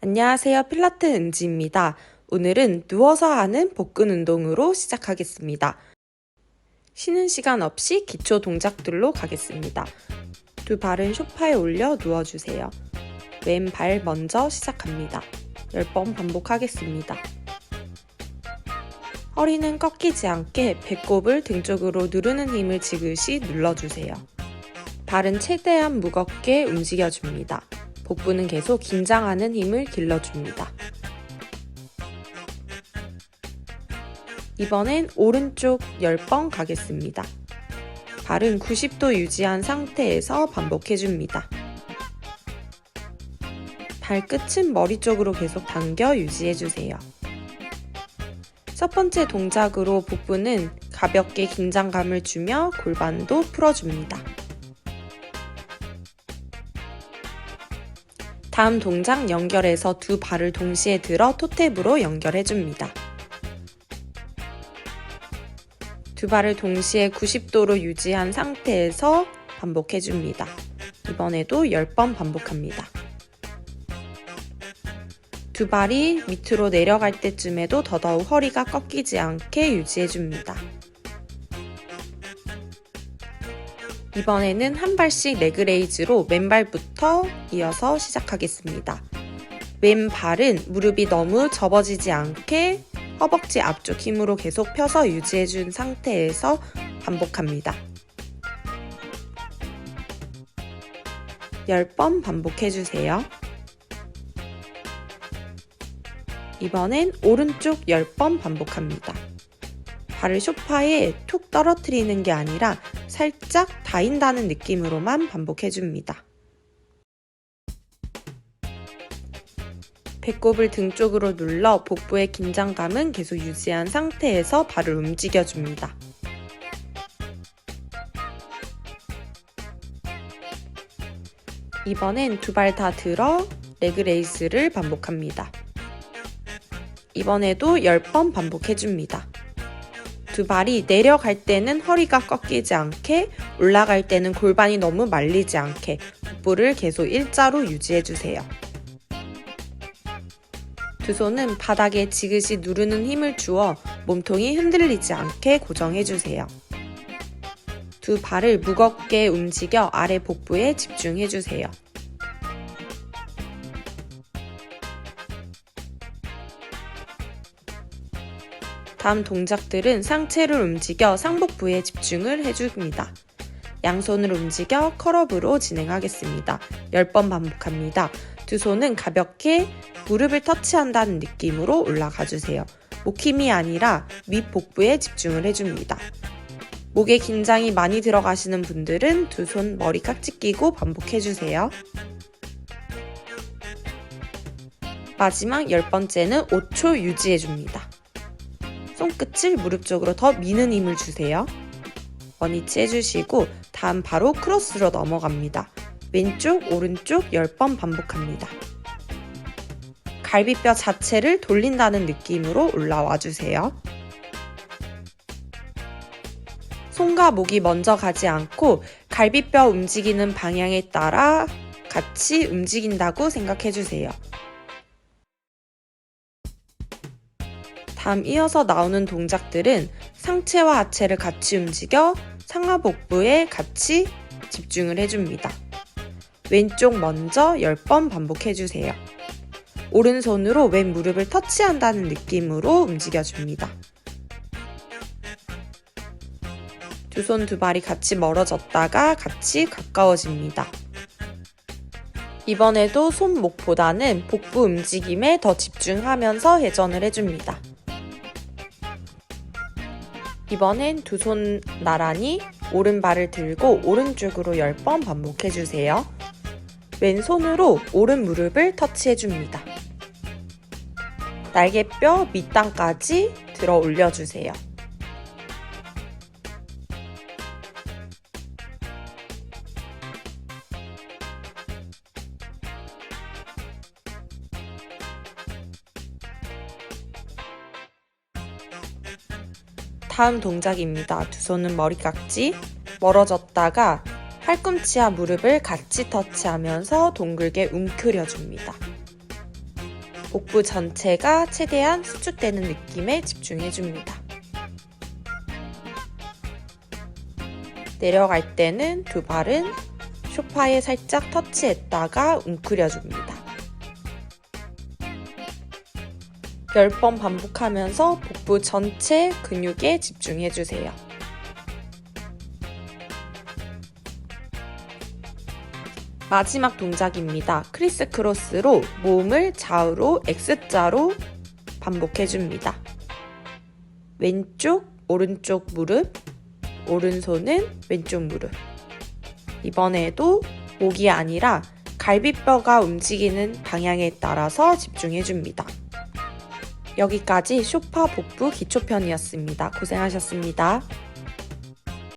안녕하세요. 필라트 은지입니다. 오늘은 누워서 하는 복근 운동으로 시작하겠습니다. 쉬는 시간 없이 기초 동작들로 가겠습니다. 두 발은 소파에 올려 누워주세요. 왼발 먼저 시작합니다. 10번 반복하겠습니다. 허리는 꺾이지 않게 배꼽을 등 쪽으로 누르는 힘을 지그시 눌러주세요. 발은 최대한 무겁게 움직여줍니다. 복부는 계속 긴장하는 힘을 길러줍니다. 이번엔 오른쪽 10번 가겠습니다. 발은 90도 유지한 상태에서 반복해줍니다. 발끝은 머리 쪽으로 계속 당겨 유지해주세요. 첫 번째 동작으로 복부는 가볍게 긴장감을 주며 골반도 풀어줍니다. 다음 동작 연결해서 두 발을 동시에 들어 토탭으로 연결해줍니다. 두 발을 동시에 90도로 유지한 상태에서 반복해줍니다. 이번에도 10번 반복합니다. 두 발이 밑으로 내려갈 때쯤에도 더더욱 허리가 꺾이지 않게 유지해줍니다. 이번에는 한 발씩 레그레이즈로 왼발부터 이어서 시작하겠습니다. 왼발은 무릎이 너무 접어지지 않게 허벅지 앞쪽 힘으로 계속 펴서 유지해준 상태에서 반복합니다. 10번 반복해주세요. 이번엔 오른쪽 10번 반복합니다. 발을 소파에 툭 떨어뜨리는 게 아니라 살짝 닿인다는 느낌으로만 반복해줍니다. 배꼽을 등 쪽으로 눌러 복부의 긴장감은 계속 유지한 상태에서 발을 움직여줍니다. 이번엔 두 발 다 들어 레그레이스를 반복합니다. 이번에도 10번 반복해줍니다. 두 발이 내려갈 때는 허리가 꺾이지 않게 올라갈 때는 골반이 너무 말리지 않게 복부를 계속 일자로 유지해주세요. 두 손은 바닥에 지그시 누르는 힘을 주어 몸통이 흔들리지 않게 고정해주세요. 두 발을 무겁게 움직여 아래 복부에 집중해주세요. 다음 동작들은 상체를 움직여 상복부에 집중을 해줍니다. 양손을 움직여 컬업으로 진행하겠습니다. 10번 반복합니다. 두 손은 가볍게 무릎을 터치한다는 느낌으로 올라가 주세요. 목 힘이 아니라 윗 복부에 집중을 해줍니다. 목에 긴장이 많이 들어가시는 분들은 두 손 머리 깍지 끼고 반복해주세요. 마지막 열 번째는 5초 유지해줍니다. 손끝을 무릎 쪽으로 더 미는 힘을 주세요. 원위치 해주시고 다음 바로 크로스로 넘어갑니다. 왼쪽, 오른쪽 10번 반복합니다. 갈비뼈 자체를 돌린다는 느낌으로 올라와 주세요. 손과 목이 먼저 가지 않고 갈비뼈 움직이는 방향에 따라 같이 움직인다고 생각해 주세요. 다음 이어서 나오는 동작들은 상체와 하체를 같이 움직여 상하 복부에 같이 집중을 해줍니다. 왼쪽 먼저 10번 반복해주세요. 오른손으로 왼 무릎을 터치한다는 느낌으로 움직여줍니다. 두 손 두 발이 같이 멀어졌다가 같이 가까워집니다. 이번에도 손목보다는 복부 움직임에 더 집중하면서 회전을 해줍니다. 이번엔 두 손 나란히 오른발을 들고 오른쪽으로 10번 반복해주세요. 왼손으로 오른 무릎을 터치해줍니다. 날개뼈 밑단까지 들어 올려주세요. 다음 동작입니다. 두 손은 머리깍지 멀어졌다가 팔꿈치와 무릎을 같이 터치하면서 동글게 웅크려줍니다. 복부 전체가 최대한 수축되는 느낌에 집중해줍니다. 내려갈 때는 두 발은 소파에 살짝 터치했다가 웅크려줍니다. 10번 반복하면서 복부 전체 근육에 집중해주세요. 마지막 동작입니다. 크리스 크로스로 몸을 좌우로 X자로 반복해줍니다. 왼쪽, 오른쪽 무릎, 오른손은 왼쪽 무릎. 이번에도 목이 아니라 갈비뼈가 움직이는 방향에 따라서 집중해줍니다. 여기까지 쇼파 복부 기초편이었습니다. 고생하셨습니다.